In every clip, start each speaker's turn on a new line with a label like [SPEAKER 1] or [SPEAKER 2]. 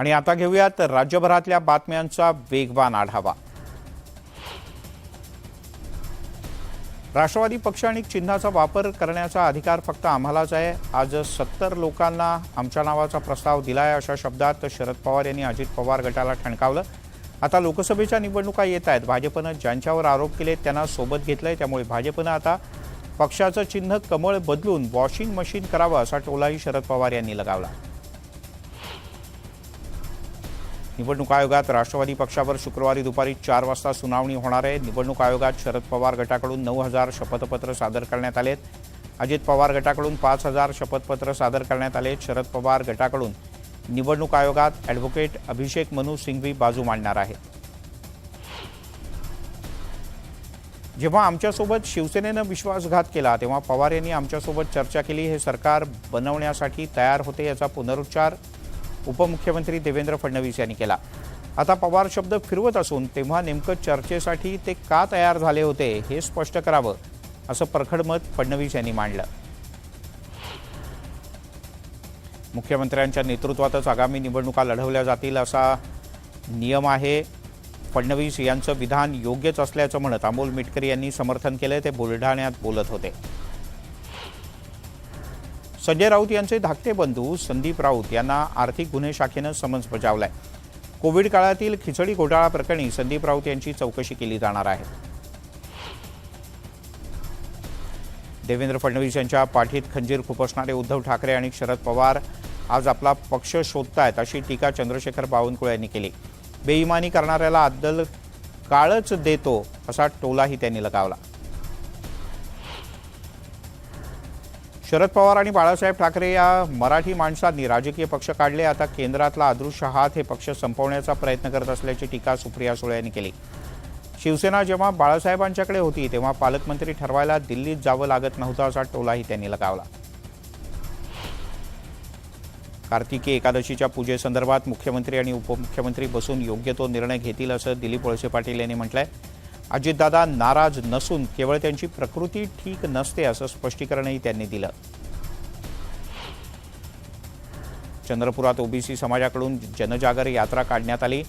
[SPEAKER 1] आणि आता घेऊयात राज्यभरातल्या बातम्यांचा वेगवान आढावा. राष्ट्रवादी पक्ष आणि चिन्हाचा वापर करण्याचा अधिकार फक्त आम्हालाच आहे. आज सत्तर लोकांना आमच्या नावाचा प्रस्ताव दिला आहे अशा शब्दात शरद पवार यांनी अजित पवार गटाला ठणकावलं. आता लोकसभेच्या निवडणुका येत आहेत. भाजपनं ज्यांच्यावर आरोप केले त्यांना सोबत घेतलंय. त्यामुळे भाजपनं आता पक्षाचं चिन्ह कमळ बदलून वॉशिंग मशीन करावं असा टोलाही शरद पवार यांनी लगावला. निवडणूक आयोगात राष्ट्रवादी पक्षावर शुक्रवारी दुपारी चार वाजता सुनावणी होणार आहे. निवडणूक आयोगात शरद पवार गटाकडून नऊ हजार शपथपत्र सादर करण्यात आलेत. अजित पवार गटाकडून पाच हजार शपथपत्र सादर करण्यात आले शरद पवार गटाकडून निवडणूक आयोगात ॲडव्होकेट अभिषेक मनु सिंघवी बाजू मांडणार आहेत. जेव्हा आमच्यासोबत शिवसेनेनं विश्वासघात केला तेव्हा पवार यांनी आमच्यासोबत चर्चा केली. हे सरकार बनवण्यासाठी तयार होते याचा पुनरुच्चार उपमुख्यमंत्री देवेंद्र फडणवीस यांनी केला. आता पवार शब्द फिरवत असून तेव्हा नेमकं चर्चेसाठी ते का तयार झाले होते हे स्पष्ट करावं असं परखड मत फडणवीस यांनी मांडलं. मुख्यमंत्र्यांच्या नेतृत्वातच आगामी निवडणुका लढवल्या जातील असा नियम आहे. फडणवीस यांचं विधान योग्यच असल्याचं म्हणत अमोल मिटकरी यांनी समर्थन केलं ते बुलढाण्यात बोलत होते. संजय राऊत यांचे धाकटे बंधू संदीप राऊत यांना आर्थिक गुन्हे शाखेनं समन्स बजावलाय. कोविड काळातील खिचडी घोटाळा प्रकरणी संदीप राऊत यांची चौकशी केली जाणार आहे. देवेंद्र फडणवीस यांच्या पाठीत खंजीर खुपसणारे उद्धव ठाकरे आणि शरद पवार आज आपला पक्ष शोधतायत अशी टीका चंद्रशेखर बावनकुळे यांनी केली. बेईमानी करणाऱ्याला अद्दल काळच देतो असा टोलाही त्यांनी लगावला. शरद पवार आणि बाळासाहेब ठाकरे या मराठी माणसांनी राजकीय पक्ष काढले. आता केंद्रातला अदृश्य हात हे पक्ष संपवण्याचा प्रयत्न करत असल्याची टीका सुप्रिया सुळे यांनी केली. शिवसेना जेव्हा बाळासाहेबांच्याकडे होती तेव्हा पालकमंत्री ठरवायला दिल्लीत जावं लागत नव्हतं असा टोलाही त्यांनी लगावला. कार्तिकी एकादशीच्या पूजेसंदर्भात मुख्यमंत्री आणि उपमुख्यमंत्री बसून योग्य तो निर्णय घेतील असं दिलीप वळसे पाटील यांनी म्हटलं आहे अजितदादा नाराज नसून केवळ त्यांची प्रकृती ठीक नसते असं स्पष्टीकरणही त्यांनी दिलं. चंद्रपुरात ओबीसी समाजाकडून जनजागर यात्रा काढण्यात आली.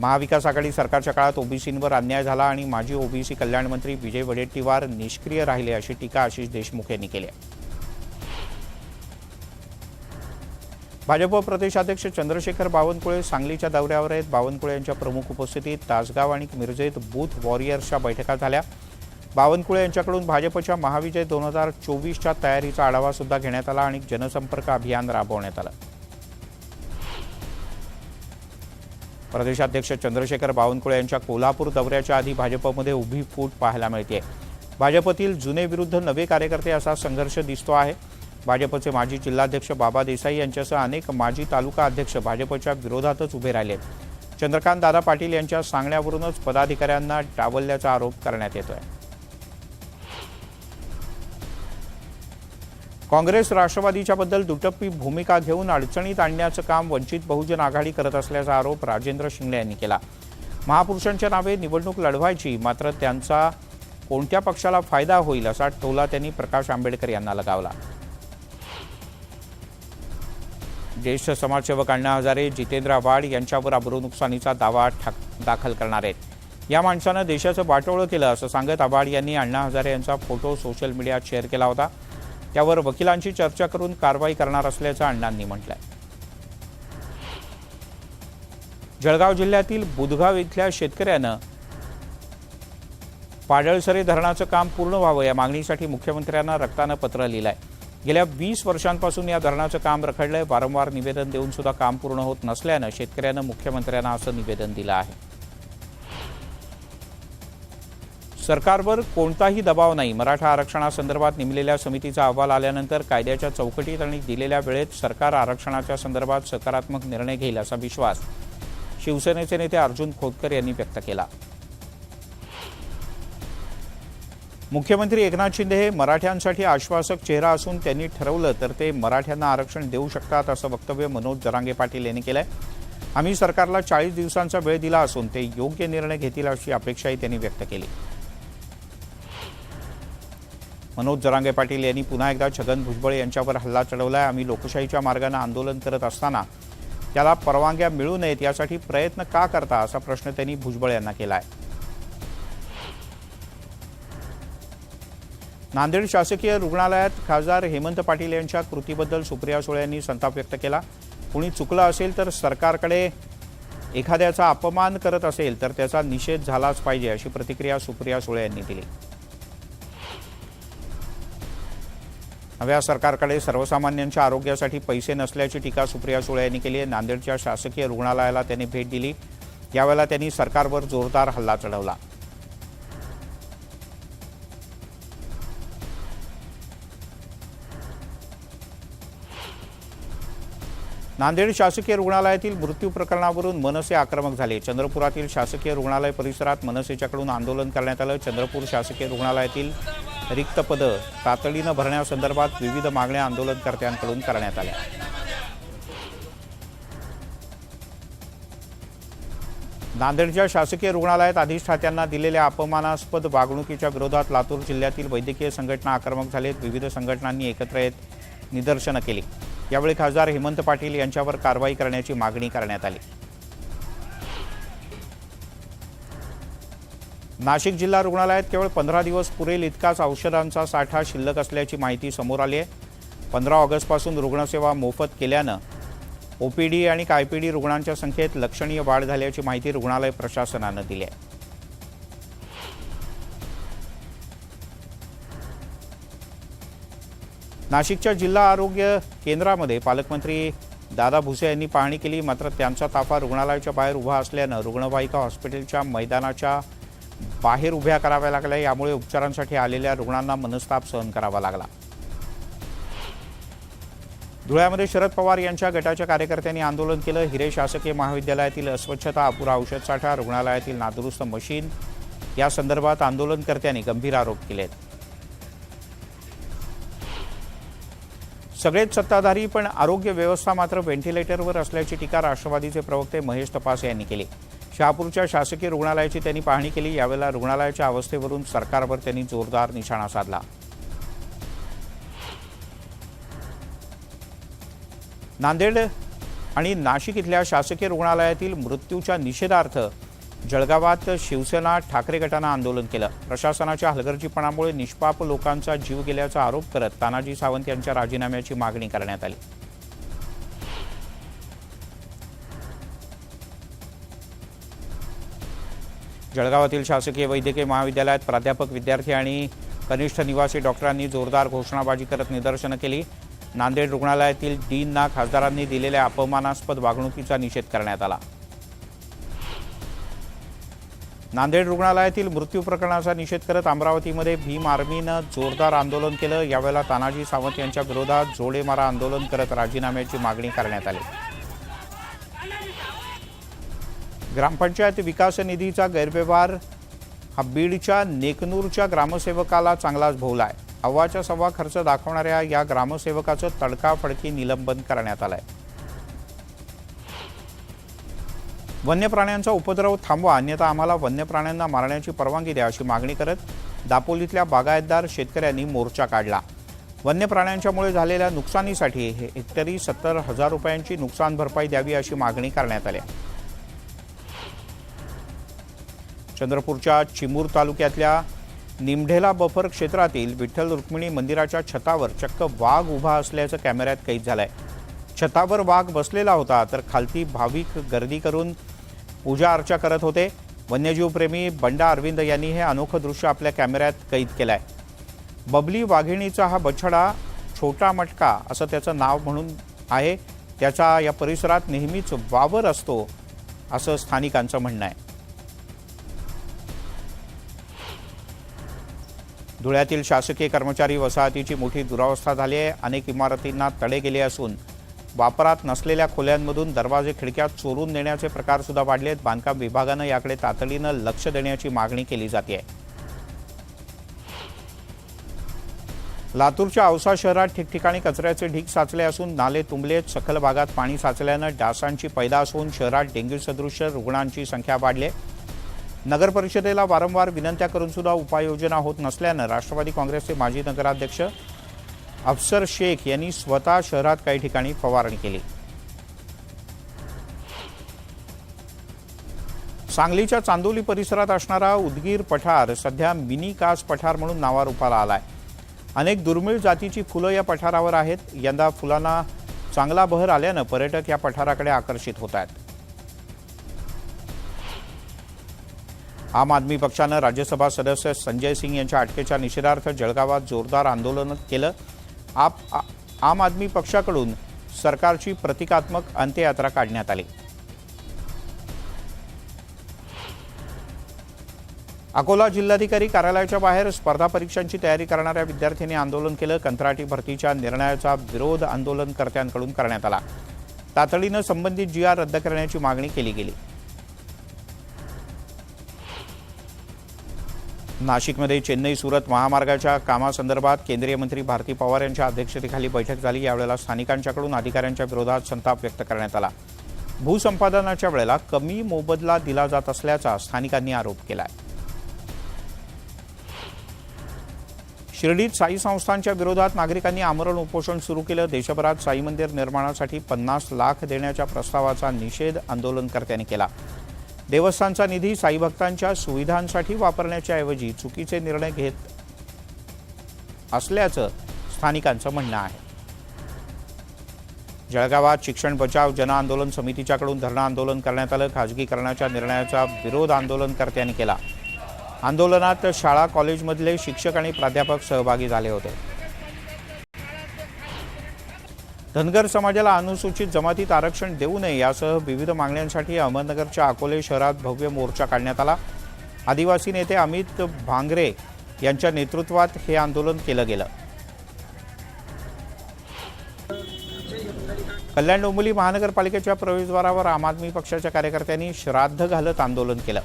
[SPEAKER 1] महाविकास आघाडी सरकारच्या काळात ओबीसींवर अन्याय झाला आणि माजी ओबीसी कल्याण मंत्री विजय वडेट्टीवार निष्क्रिय राहिले अशी टीका आशिष देशमुख यांनी केली आहे. भाजप प्रदेशाध्यक्ष चंद्रशेखर बावनकुळे सांगलीच्या दौऱ्यावर आहेत. बावनकुळे यांच्या प्रमुख उपस्थितीत तासगाव आणि मिरजेत बूथ वॉरियर्सच्या बैठका झाल्या. बावनकुळे यांच्याकडून भाजपच्या महाविजय दोन हजार चोवीसच्या तयारीचा आढावासुद्धा घेण्यात आला आणि जनसंपर्क अभियान राबवण्यात आलं. प्रदेशाध्यक्ष चंद्रशेखर बावनकुळे यांच्या कोल्हापूर दौऱ्याच्या आधी भाजपमध्ये उभी फूट पाहायला मिळते भाजपतील जुने विरुद्ध नवे कार्यकर्ते असा संघर्ष दिसतो आहे. भाजपचे माजी जिल्हाध्यक्ष बाबा देसाई यांच्यासह अनेक माजी तालुका अध्यक्ष भाजपच्या विरोधातच उभे राहिले. चंद्रकांत दादा पाटील यांच्या सांगण्यावरूनच पदाधिकाऱ्यांना डावलल्याचा आरोप करण्यात येतोय. काँग्रेस राष्ट्रवादीच्या बद्दल दुटप्पी भूमिका घेऊन अडचणीत आणण्याचं काम वंचित बहुजन आघाडी करत असल्याचा आरोप राजेंद्र शिंगणे यांनी केला. महापुरुषांच्या नावे निवडणूक लढवायची मात्र त्यांचा कोणत्या पक्षाला फायदा होईल असा टोला त्यांनी प्रकाश आंबेडकर यांना लगावला. ज्येष्ठ समाजसेवक अण्णा हजारे जितेंद्र आव्हाड यांच्यावर अब्रू नुकसानीचा दावा ठाक- दाखल करणार आहेत. या माणसानं देशाचं वाटोळं केलं असं सांगत आव्हाड यांनी अण्णा हजारे यांचा फोटो सोशल मीडियात शेअर केला होता. त्यावर वकिलांशी चर्चा करून कारवाई करणार असल्याचं अण्णांनी म्हटलंय. जळगाव जिल्ह्यातील बुधगाव इथल्या शेतकऱ्यानं पाडळसरे धरणाचं काम पूर्ण व्हावं या मागणीसाठी मुख्यमंत्र्यांना रक्तानं पत्र लिहिलं आहे गेल्या वीस वर्षांपासून या धरणाचं काम रखडलंय. वारंवार निवेदन देऊन सुद्धा काम पूर्ण होत नसल्यानं शेतकऱ्यानं मुख्यमंत्र्यांना असं निवेदन दिलं आहे. सरकारवर कोणताही दबाव नाही. मराठा आरक्षणासंदर्भात नेमलेल्या समितीचा अहवाल आल्यानंतर कायद्याच्या चौकटीत आणि दिलेल्या वेळेत सरकार आरक्षणाच्या संदर्भात सकारात्मक निर्णय घेईल असा विश्वास शिवसेनेचे नेते अर्जुन खोतकर यांनी व्यक्त केला. मुख्यमंत्री एकनाथ शिंदे हे मराठ्यांसाठी आश्वासक चेहरा असून त्यांनी ठरवलं तर ते मराठ्यांना आरक्षण देऊ शकतात असं वक्तव्य मनोज जरांगे पाटील यांनी केलं आहे आम्ही सरकारला चाळीस दिवसांचा वेळ दिला असून ते योग्य निर्णय घेतील अशी अपेक्षाही त्यांनी व्यक्त केली. मनोज जरांगे पाटील यांनी पुन्हा एकदा छगन भुजबळ यांच्यावर हल्ला चढवलाय. आम्ही लोकशाहीच्या मार्गानं आंदोलन करत असताना त्याला परवानग्या मिळू नयेत यासाठी प्रयत्न का करता असा प्रश्न त्यांनी भुजबळ यांना केला आहे नांदेड शासकीय रुग्णालयात खासदार हेमंत पाटील यांच्या कृतीबद्दल सुप्रिया सुळे यांनी संताप व्यक्त केला. कुणी चुकलं असेल तर सरकारकडे एखाद्याचा अपमान करत असेल तर त्याचा निषेध झालाच पाहिजे अशी प्रतिक्रिया सुप्रिया सुळे यांनी दिली. नव्या सरकारकडे सर्वसामान्यांच्या आरोग्यासाठी पैसे नसल्याची टीका सुप्रिया सुळे यांनी केली आहे. नांदेडच्या शासकीय रुग्णालयाला त्यांनी भेट दिली. यावेळेला त्यांनी सरकारवर जोरदार हल्ला चढवला. नांदेड शासकीय रुग्णालयातील मृत्यू प्रकरणावरून मनसे आक्रमक झाले. चंद्रपुरातील शासकीय रुग्णालय परिसरात मनसेच्याकडून आंदोलन करण्यात आलं. चंद्रपूर शासकीय रुग्णालयातील रिक्त पदं तातडीनं भरण्यासंदर्भात विविध मागण्या आंदोलनकर्त्यांकडून करण्यात आल्या. नांदेडच्या शासकीय रुग्णालयात अधिष्ठात्यांना दिलेल्या अपमानास्पद वागणुकीच्या विरोधात लातूर जिल्ह्यातील वैद्यकीय संघटना आक्रमक झालेत. विविध संघटनांनी एकत्र येत निदर्शनं केली. यावेळी खासदार हेमंत पाटील यांच्यावर कारवाई करण्याची मागणी करण्यात आली. नाशिक जिल्हा रुग्णालयात केवळ पंधरा दिवस पुरेल इतकाच औषधांचा साठा शिल्लक असल्याची माहिती समोर आली आहे. पंधरा ऑगस्टपासून रुग्णसेवा मोफत केल्यानं ओपीडी आणि कायपीडी रुग्णांच्या संख्येत लक्षणीय वाढ झाल्याची माहिती रुग्णालय प्रशासनानं दिली आहे. नाशिकच्या जिल्हा आरोग्य केंद्रामध्ये पालकमंत्री दादा भुसे यांनी पाहणी केली. मात्र त्यांचा ताफा रुग्णालयाच्या बाहेर उभा असल्यानं रुग्णवाहिका हॉस्पिटलच्या मैदानाच्या बाहेर उभ्या कराव्या लागल्या. यामुळे उपचारांसाठी आलेल्या रुग्णांना मनस्ताप सहन करावा लागला. धुळ्यामध्ये शरद पवार यांच्या गटाच्या कार्यकर्त्यांनी आंदोलन केलं. हिरे शासकीय महाविद्यालयातील अस्वच्छता अपुरा औषधसाठा रुग्णालयातील नादुरुस्त मशीन या संदर्भात आंदोलनकर्त्यांनी गंभीर आरोप केले सगळेच सत्ताधारी पण आरोग्य व्यवस्था मात्र व्हेंटिलेटरवर असल्याची टीका राष्ट्रवादीचे प्रवक्ते महेश तपासे यांनी केली. शहापूरच्या शासकीय रुग्णालयाची त्यांनी पाहणी केली. यावेळेला रुग्णालयाच्या अवस्थेवरून सरकारवर त्यांनी जोरदार निशाणा साधला. नांदेड आणि नाशिक इथल्या शासकीय रुग्णालयातील मृत्यूच्या निषेधार्थ जळगावात शिवसेना ठाकरे गटानं आंदोलन केलं. प्रशासनाच्या हलगर्जीपणामुळे निष्पाप लोकांचा जीव गेल्याचा आरोप करत तानाजी सावंत यांच्या राजीनाम्याची मागणी करण्यात आली. जळगावातील शासकीय वैद्यकीय महाविद्यालयात प्राध्यापक विद्यार्थी आणि कनिष्ठ निवासी डॉक्टरांनी जोरदार घोषणाबाजी करत निदर्शनं केली. नांदेड रुग्णालयातील डीनना खासदारांनी दिलेल्या अपमानास्पद वागणुकीचा निषेध करण्यात आला. नांदेड रुग्णालयातील मृत्यू प्रकरणाचा निषेध करत अमरावतीमध्ये भीम आर्मीनं जोरदार आंदोलन केलं. यावेळेला तानाजी सावंत यांच्या विरोधात जोडेमारा आंदोलन करत राजीनाम्याची मागणी करण्यात आली. ग्रामपंचायत विकास निधीचा गैरव्यवहार हा बीडच्या नेकनूरच्या ग्रामसेवकाला चांगलाच भोवला आहे अव्वाच्या सव्वा खर्च दाखवणाऱ्या या ग्रामसेवकाचं तडकाफडकी निलंबन करण्यात आलंय. वन्य प्राण्यांचा उपद्रव थांबवा अन्यथा आम्हाला वन्य प्राण्यांना मारण्याची परवानगी द्या अशी मागणी करत दापोलीतल्या बागायतदार शेतकऱ्यांनी मोर्चा काढला. वन्य प्राण्यांच्यामुळे झालेल्या नुकसानीसाठी हे हेक्टरी सत्तर हजार रुपयांची नुकसान भरपाई द्यावी अशी मागणी करण्यात आली. चंद्रपूरच्या चिमूर तालुक्यातल्या निमढेला बफर क्षेत्रातील विठ्ठल रुक्मिणी मंदिराच्या छतावर चक्क वाघ उभा असल्याचं कॅमेऱ्यात कैद झालं आहे छतावर वाघ बसलेला होता तर खालती भाविक गर्दी करून पूजा अर्चा करत होते. वन्यजीवप्रेमी बंडा अरविंद यांनी हे अनोखं दृश्य आपल्या कॅमेऱ्यात कैद केलं आहे बबली वाघिणीचा हा बछडा छोटा मटका असं त्याचं नाव म्हणून आहे. त्याचा या परिसरात नेहमीच वावर असतो असं स्थानिकांचं म्हणणं आहे. धुळ्यातील शासकीय कर्मचारी वसाहतीची मोठी दुरावस्था झाली आहे. अनेक इमारतींना तडे गेले असून वापरात नसलेल्या खोल्यांमधून दरवाजे खिडक्या चोरून नेण्याचे प्रकार सुद्धा वाढले आहेत बांधकाम विभागानं याकडे तातडीनं लक्ष देण्याची मागणी केली जाते लातूरच्या औसा शहरात ठिकठिकाणी कचऱ्याचे ढीग साचले असून नाले तुंबलेत सखल भागात पाणी साचल्यानं डासांची पैदास होऊन शहरात डेंग्यू सदृश्य रुग्णांची संख्या वाढली. नगर परिषदेला वारंवार विनंत्या करून सुद्धा उपाययोजना होत नसल्यानं राष्ट्रवादी काँग्रेसचे माजी नगराध्यक्ष अफसर शेख यांनी स्वतः शहरात काही ठिकाणी फवारणी केली. सांगलीच्या चांदोली परिसरात असणारा उदगीर पठार सध्या मिनी कास पठार म्हणून नावारूपाला आलाय. अनेक दुर्मिळ जातीची फुलं या पठारावर आहेत. यंदा फुलांना चांगला बहर आल्यानं पर्यटक या पठाराकडे आकर्षित होत आहेत आम आदमी पक्षानं राज्यसभा सदस्य संजय सिंग यांच्या अटकेच्या निषेधार्थ जळगावात जोरदार आंदोलन केलं. आप आ- आम आदमी पक्षाकडून सरकारची प्रतिकात्मक अंत्ययात्रा काढण्यात आली. अकोला जिल्हाधिकारी कार्यालयाच्या बाहेर स्पर्धा परीक्षांची तयारी करणाऱ्या विद्यार्थ्यांनी आंदोलन केलं. कंत्राटी भरतीच्या निर्णयाचा विरोध आंदोलनकर्त्यांकडून करण्यात आला. तातडीनं संबंधित जी आर रद्द करण्याची मागणी केली गेली. नाशिकमध्ये चेन्नई सुरत महामार्गाच्या कामासंदर्भात केंद्रीय मंत्री भारती पवार यांच्या अध्यक्षतेखाली बैठक झाली. यावेळेला स्थानिकांच्याकडून अधिकाऱ्यांच्या विरोधात संताप व्यक्त करण्यात आला. भूसंपादनाच्या वेळेला कमी मोबदला दिला जात असल्याचा स्थानिकांनी आरोप केला शिर्डीत साई संस्थांच्या विरोधात नागरिकांनी आमरण उपोषण सुरू केलं. देशभरात साई मंदिर निर्माणासाठी पन्नास लाख देण्याच्या प्रस्तावाचा निषेध आंदोलनकर्त्यांनी केला. देवस्थानचा निधी साईभक्तांच्या सुविधांसाठी वापरण्याच्या ऐवजी चुकीचे निर्णय घेत असल्याचं स्थानिकांचं म्हणणं आहे. जळगावात शिक्षण बचाव जन आंदोलन समितीच्याकडून धरणं आंदोलन करण्यात आलं. खाजगीकरणाच्या निर्णयाचा विरोध आंदोलनकर्त्यांनी केला. आंदोलनात शाळा कॉलेजमधले शिक्षक आणि प्राध्यापक सहभागी झाले होते. धनगर समाजाला अनुसूचित जमातीत आरक्षण देऊ नये यासह विविध मागण्यांसाठी अहमदनगरच्या अकोले शहरात भव्य मोर्चा काढण्यात आला. आदिवासी नेते अमित भांगरे यांच्या नेतृत्वात हे आंदोलन केलं गेलं. कल्याण डोंबिवली महानगरपालिकेच्या प्रवेशद्वारावर आम आदमी पक्षाच्या कार्यकर्त्यांनी श्राद्ध घालत आंदोलन केलं.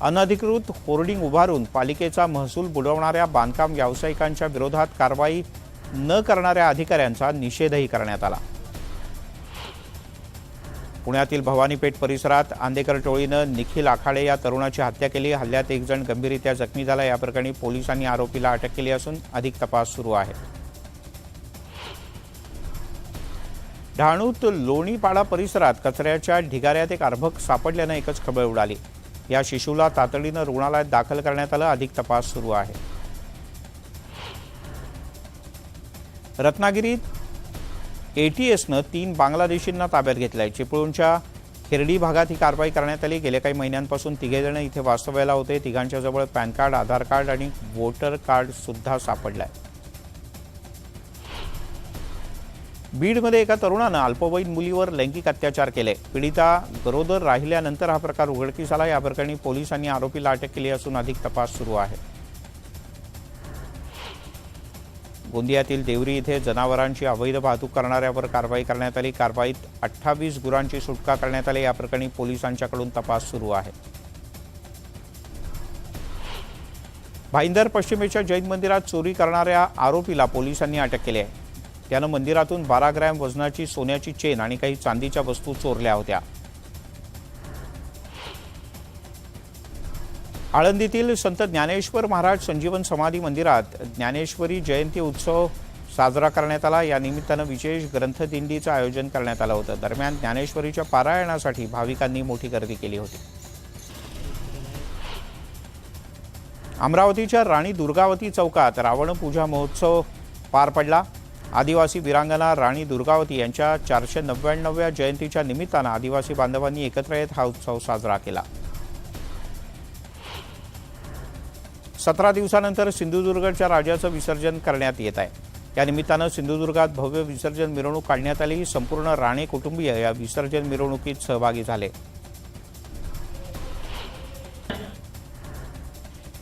[SPEAKER 1] अनधिकृत होर्डिंग उभारून पालिकेचा महसूल बुडवणाऱ्या बांधकाम व्यावसायिकांच्या विरोधात कारवाई न करणाऱ्या अधिकाऱ्यांचा निषेधही करण्यात आला. पुण्यातील भवानीपेठ परिसरात आंदेकर टोळीनं निखिल आखाडे या तरुणाची हत्या केली. हल्ल्यात एक जण गंभीररित्या जखमी झाला. या प्रकरणी पोलिसांनी आरोपीला अटक केली असून अधिक तपास सुरू आहे. डहाणूत लोणीपाडा परिसरात कचऱ्याच्या ढिगाऱ्यात एक अर्भक सापडल्यानं एकच खबळ उडाली. या शिशूला तातडीनं रुग्णालयात दाखल करण्यात आलं. अधिक तपास सुरू आहे. रत्नागिरीत ए टी एसनं तीन बांगलादेशींना ताब्यात घेतलं आहे चिपळूणच्या खेरडी भागात ही कारवाई करण्यात आली. गेल्या काही महिन्यांपासून तिघेजण इथे वास्तव्याला होते. तिघांच्या जवळ पॅन कार्ड आधार कार्ड आणि वोटर कार्ड सुद्धा आहे बीडमध्ये एका तरुणानं अल्पवयीन मुलीवर लैंगिक अत्याचार केले. पीडिता गरोदर राहिल्यानंतर हा प्रकार उघडकीस आला. या प्रकरणी पोलिसांनी आरोपीला अटक केली असून अधिक तपास सुरू आहे. गोंदियातील देवरी इथे जनावरांची अवैध वाहतूक करणाऱ्यावर कारवाई करण्यात आली. कारवाईत अठ्ठावीस गुरांची सुटका करण्यात आली. या प्रकरणी पोलिसांच्याकडून तपास सुरू आहे. भाईंदर पश्चिमेच्या जैन मंदिरात चोरी करणाऱ्या आरोपीला पोलिसांनी अटक केली आहे. त्यानं मंदिरातून बारा ग्रॅम वजनाची सोन्याची चेन आणि काही चांदीच्या वस्तू चोरल्या होत्या. आळंदीतील संत ज्ञानेश्वर महाराज संजीवन समाधी मंदिरात ज्ञानेश्वरी जयंती उत्सव साजरा करण्यात आला. या निमित्तानं विशेष ग्रंथदिंडीचं आयोजन करण्यात आलं होतं. दरम्यान ज्ञानेश्वरीच्या पारायणासाठी भाविकांनी मोठी गर्दी केली होती. अमरावतीच्या राणी दुर्गावती चौकात रावण पूजा महोत्सव पार पडला. आदिवासी वीरांगना राणी दुर्गावती यांच्या चारशे नव्याण्णव्या जयंतीच्या निमित्तानं आदिवासी बांधवांनी एकत्र येत हा उत्सव साजरा केला. सतरा दिवसानंतर सिंधुदुर्गच्या राजाचं विसर्जन करण्यात येत आहे. या निमित्तानं सिंधुदुर्गात भव्य विसर्जन मिरवणूक काढण्यात आली. संपूर्ण राणे कुटुंबीय या विसर्जन मिरवणुकीत सहभागी झाले.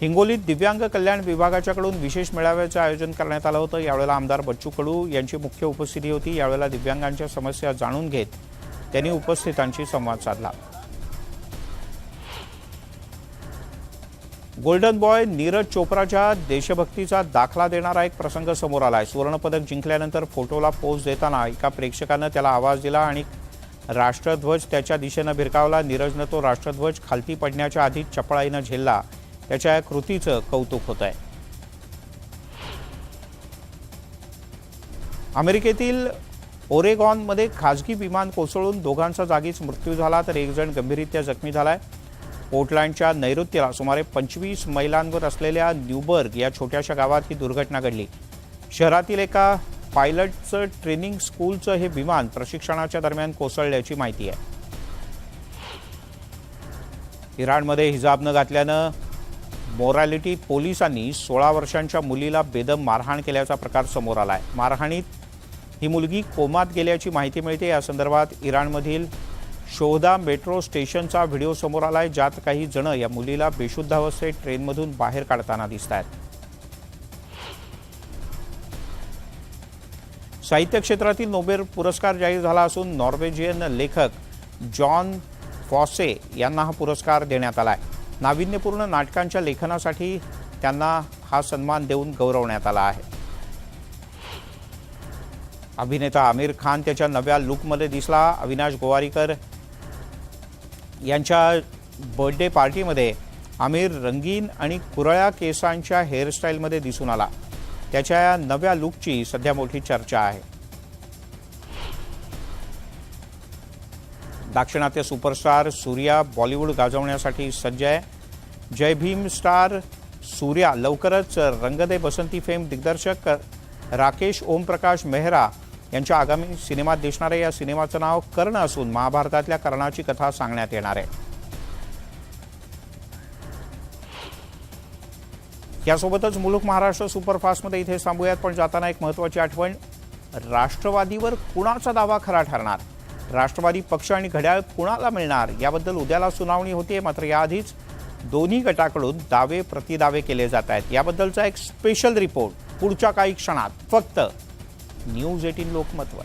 [SPEAKER 1] हिंगोलीत दिव्यांग कल्याण विभागाच्याकडून विशेष मेळाव्याचं आयोजन करण्यात आलं होतं. यावेळेला आमदार बच्चू कडू यांची मुख्य उपस्थिती होती. यावेळेला दिव्यांगांच्या समस्या जाणून घेत त्यांनी उपस्थितांशी संवाद साधला. गोल्डन बॉय नीरज चोप्राच्या देशभक्तीचा दाखला देणारा एक प्रसंग समोर आला आहे सुवर्णपदक जिंकल्यानंतर फोटोला पोज देताना एका प्रेक्षकानं त्याला आवाज दिला आणि राष्ट्रध्वज त्याच्या दिशेनं भिरकावला. नीरजनं तो राष्ट्रध्वज खालती पडण्याच्या आधी चपळाईनं झेलला. त्याच्या या कृतीचं कौतुक होत आहे अमेरिकेतील ओरेगॉनमध्ये खाजगी विमान कोसळून दोघांचा जागीच मृत्यू झाला तर एक जण गंभीररित्या जखमी आहे पोर्टलँडच्या नैऋत्यला सुमारे पंचवीस मैलांवर असलेल्या न्यूबर्ग या छोट्याशा गावात ही दुर्घटना घडली. शहरातील एका पायलटचं ट्रेनिंग स्कूलचं हे विमान प्रशिक्षणाच्या दरम्यान कोसळल्याची माहिती आहे. इराणमध्ये हिजाब न घातल्यानं मोरॅलिटी पोलिसांनी सोळा वर्षांच्या मुलीला बेदम मारहाण केल्याचा प्रकार समोर आला आहे मारहाणीत ही मुलगी कोमात गेल्याची माहिती मिळते. या संदर्भात इराणमधील शोधा मेट्रो स्टेशनचा व्हिडिओ समोर आलाय ज्यात काही जण या मुलीला बेशुद्ध अवस्थेत ट्रेनमधून बाहेर काढताना दिसत आहेत साहित्य क्षेत्रातील नोबेल पुरस्कार जाहीर झाला असून नॉर्वेजियन लेखक जॉन फॉसे यांना हा पुरस्कार देण्यात आला आहे नाविन्यपूर्ण नाटकांच्या लेखनासाठी त्यांना हा सन्मान देऊन गौरवण्यात आला आहे. अभिनेता आमिर खान त्याच्या नव्या लुकमध्ये दिसला. अविनाश गोवारीकर यांच्या बर्थडे पार्टीमध्ये आमिर रंगीन आणि कुरळ्या केसांच्या हेअरस्टाईलमध्ये दिसून आला. त्याच्या या नव्या लुकची सध्या मोठी चर्चा आहे. दाक्षिणात्य सुपरस्टार सूर्या बॉलिवूड गाजवण्यासाठी सज्ज आहे. जय भीम स्टार सूर्या लवकरच रंगदे बसंती फेम दिग्दर्शक राकेश ओमप्रकाश मेहरा यांच्या आगामी सिनेमात दिसणाऱ्या या सिनेमाचं नाव कर्ण असून महाभारतातल्या कर्णाची कथा सांगण्यात येणार आहे. यासोबतच मुलुक महाराष्ट्र सुपरफास्टमध्ये इथे थांबूयात पण जाताना एक महत्त्वाची आठवण. राष्ट्रवादीवर कुणाचा दावा खरा ठरणार? राष्ट्रवादी पक्ष आणि घड्याळ कुणाला मिळणार? याबद्दल उद्याला सुनावणी होते मात्र याआधीच दोन्ही गटाकडून दावे प्रतिदावे केले जात आहेत. याबद्दलचा एक स्पेशल रिपोर्ट पुढच्या काही क्षणात. फक्त न्यूज एटीन लोकमतवर.